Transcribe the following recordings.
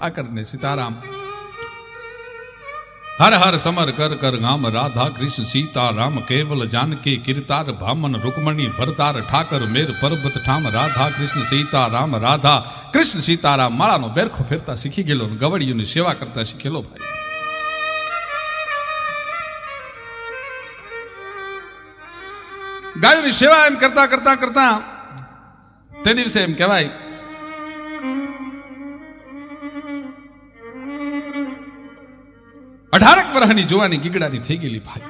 ઠાકરને Sitaram. Har Har summer કર કર ગામ રાધા કૃષ્ણ સીતારામ, કેવલ જાનકી કીર્તાર ભામન રૂકમણી, ભરતાર, ઠાકર, મેર, પર્વત ઠામ, રાધા કૃષ્ણ સીતારામ, રાધા કૃષ્ણ સીતારામ, માળાનો બેરખો ફેરતા શીખી ગયેલો ગવડીઓની સેવા કરતા શીખેલો ભાઈ. ગાયોની સેવા એમ કરતા કરતા કરતા તે દિવસે એમ કહેવાય અઢારક વર્ષની જોવાની ગીગડાની થઈ ગયેલી ભાઈ.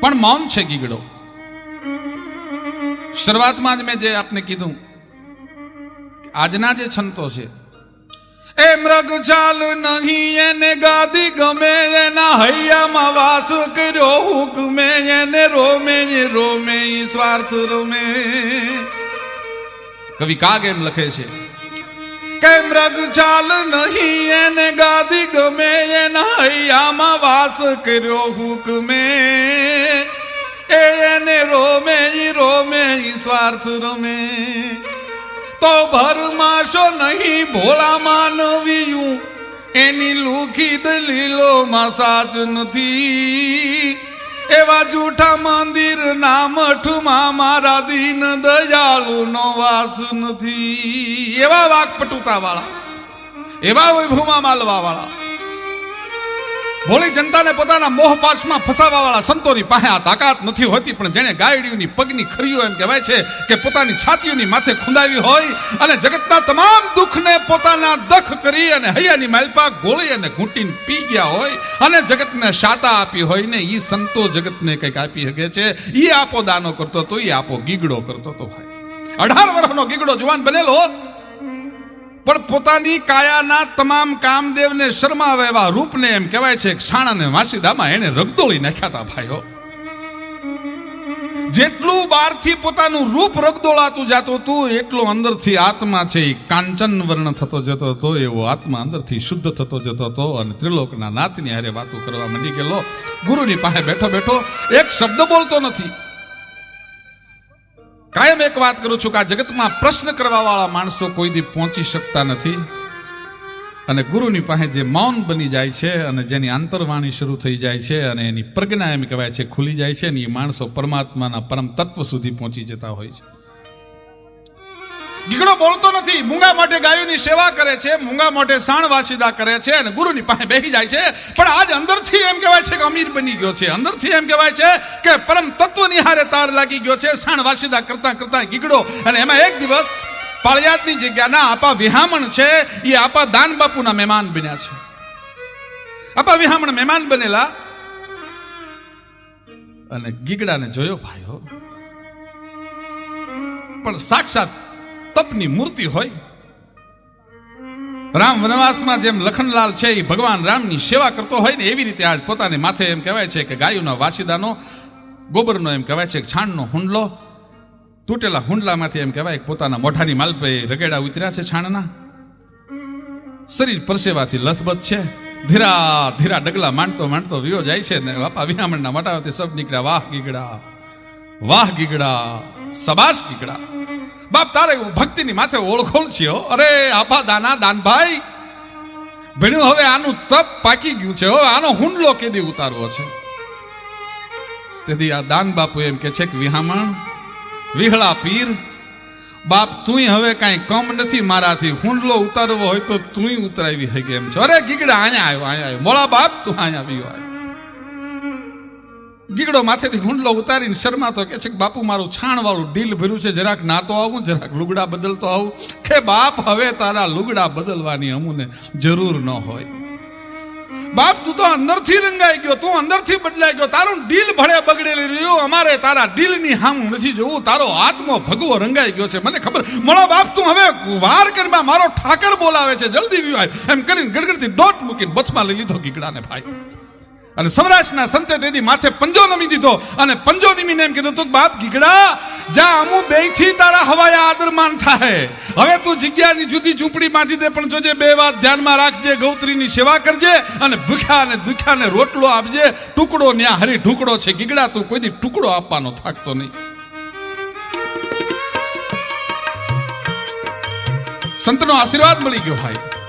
પણ મૌન છે ગીગડો. શરૂઆતમાં જ મેં જે આપને કીધું આજના જે છંતો છે એ મૃગ ચાલ નહીં, એને ગાદી ગમે, એના હૈયામાં વાસ કર્યો હુકમે, એને રોમે રોમે સ્વાર્થ રોમે. કવિ કાગ એમ લખે છે કે મૃગ ચાલ નહીં? એને ગાદી ગમે, એના હૈયામાં વાસ કર્યો હુકમે. એને રોમે, ઈ રોમે, ઈ સ્વાર્થ રમે. તો ભરમાશો નહીં, ભોળા માનવીયું. એની લુખી દલીલોમાં સાચ નથી. એવા જૂઠા મંદિર ના મઠમાં મારા દીન દયાળુનો વાસ નથી. એવા વાકપટુતા વાળા એવા વૈભવમાં માલવા વાળા ભોળી જનતાને પોતાના મોહ પાશમાં ફસાવા વાળા સંતોની પાસે આ તાકાત નથી હોતી, પણ જેણે ગાયડીઓની પગની ખરીઓ એમ કહેવાય છે કે પોતાની છાતીઓની માથે ખુંદાવી હોય અને જગતના તમામ દુઃખને પોતાના કરી અને હૈયાની માલપા ગોળી અને ઘૂંટીને પી ગયા હોય અને જગતને શાતા આપી હોય ને એ સંતો જગતને કંઈક આપી શકે છે એ આપો દાનો કરતો તો એ આપો ગીગડો કરતો તો ભાઈ. અઢાર વર્ષનો ગીગડો જુવાન બનેલો, પણ પોતાની કાયાના તમામ કામદેવને શરમાવે એવા રૂપને એમ કહેવાય છે કે છાણાને વાસીદામાં એને રગદોળી નાખ્યા હતા ભાઈઓ. જેટલું બહારથી પોતાનું રૂપ રગદોળાતું જતું હતું, એટલું અંદરથી આત્મા છે એ કાંચન વર્ણ થતો જતો હતો, એવો આત્મા અંદરથી શુદ્ધ થતો જતો હતો અને ત્રિલોકના નાથની હારે વાતો કરવા માંડી ગયેલો. ગુરુની પાસે બેઠો બેઠો એક શબ્દ બોલતો નથી. કાયમ એક વાત કરું છું કે આ જગતમાં પ્રશ્ન કરવા વાળા માણસો કોઈ દી પહોંચી શકતા નથી. અને ગુરુની પાસે જે મૌન બની જાય છે અને જેની આંતરવાણી શરૂ થઈ જાય છે અને એની પ્રજ્ઞા એમ કહેવાય છે ખુલી જાય છે અને એ માણસો પરમાત્માના પરમ તત્વ સુધી પહોંચી જતા હોય છે. ગીગડો બોલતો નથી, મૂંગા માટે ગાયોની સેવા કરે છે, મૂંગા માટે સાણ વાસીદા કરે છે અને ગુરુની પાસે બેસી જાય છે. પણ આજ અંદરથી એમ કહેવાય છે કે અમીર બની ગયો છે. અંદરથી એમ કહેવાય છે કે પરમ તત્વની હારે તાર લાગી ગયો છે. સાણ વાસીદા કરતા કરતા ગીગડો અને એમાં એક દિવસ પાળિયાદની જગ્યાના આપા વિહામણ છે એ આપા દાન બાપુના મહેમાન બન્યા છે. આપા વિહામણ મહેમાન બનેલા અને ગીગડાને જોયો ભાઈઓ પણ સાક્ષાત તપની મૂર્તિ હોય. રામ વનવાસમાં જેમ લખનલાલ છે એ ભગવાન રામની સેવા કરતો હોય ને, એવી રીતે આજ પોતાને માથે એમ કહેવાય છે કે ગાયોના વાસીદાનો ગોબરનો એમ કહેવાય છે છાણનો હુંડલો તૂટેલા હુંડલામાંથી એમ કહેવાય પોતાના મોઢાની માલપે રગેડા ઉતર્યા છે છાણના. શરીર પરસેવાથી લસબત છે. ધીરા ધીરા ડગલા માંડતો માંડતો વિયો જાય છે ને બાપા વિનામણના મોટામાંથી સબ નીકળ્યા. વાહ ગીગડા વાહ ગીગડા, સબાસ ગીગડા. બાપ તારે ભક્તિની માથે ઓળખોળ છે. અરે આપા દાના દાનભાઈ ભણ્યું હવે આનું તપ પાકી ગયું છે આનો હુંડલો કેદી ઉતારવો છે? તેથી આ દાન બાપુ એમ કે છે કે, વિહામણ વિહળા પીર, બાપ તુંય હવે કાંઈ કમ નથી મારાથી, હુંડલો ઉતારવો હોય તો તુંય ઉતરાવી શકે એમ છે. અરે ગીગડા અહીંયા આવ્યો અહીંયા આવ્યો. મોળા બાપ, તું અહીંયા આવ્યો આવ્યો. ગીગડો માથેથી હુંડલો ઉતારીને શર્મા તો કે છે કે બાપુ, મારું છાણ વાળું ડીલ ભર્યું છે, જરાક નાતો આવું, જરાક લુગડા બદલતો આવું. કે બાપ, હવે તારા લુગડા બદલવાની અમુને જરૂર ન હોય. બાપ, તું તો અંદરથી રંગાઈ ગયો, તું અંદરથી બદલાઈ ગયો. તારું ડીલ ભળે બગડેલી રહ્યું. અમારે તારા ડીલની હામું નથી જોવું. તારો આત્મો ભગવો રંગાઈ ગયો છે. મને ખબર. મળો બાપ, તું હવે વાર કરીમાં મારો ઠાકર બોલાવે છે. જલ્દી વિવાય એમ કરીને ગડગડથી દોટ મૂકીને બચમાં લઈ લીધો ગીગડાને ભાઈ. અને સૌરાષ્ટ્રના સંતે તેથી માથે પંજો નમી દીધો. અને પંજો નમીને એમ કીધું, તું બાપ ગીગડા જા અમુ બેથી તારા હવાયા આદરમાન થાય હવે તું જગ્યાની જુદી ઝૂંપડી બાંધી દે, પણ જોજે બે વાત ધ્યાનમાં રાખજે, ગૌત્રીની સેવા કરજે અને ભૂખ્યા અને દુખ્યાને રોટલો આપજે. ટુકડો ન્યા હરી ઢુકડો છે. ગીગડા, તું કોઈ દી ટુકડો આપવાનો થાકતો નહીં. સંતનો આશીર્વાદ મળી ગયો ભાઈ.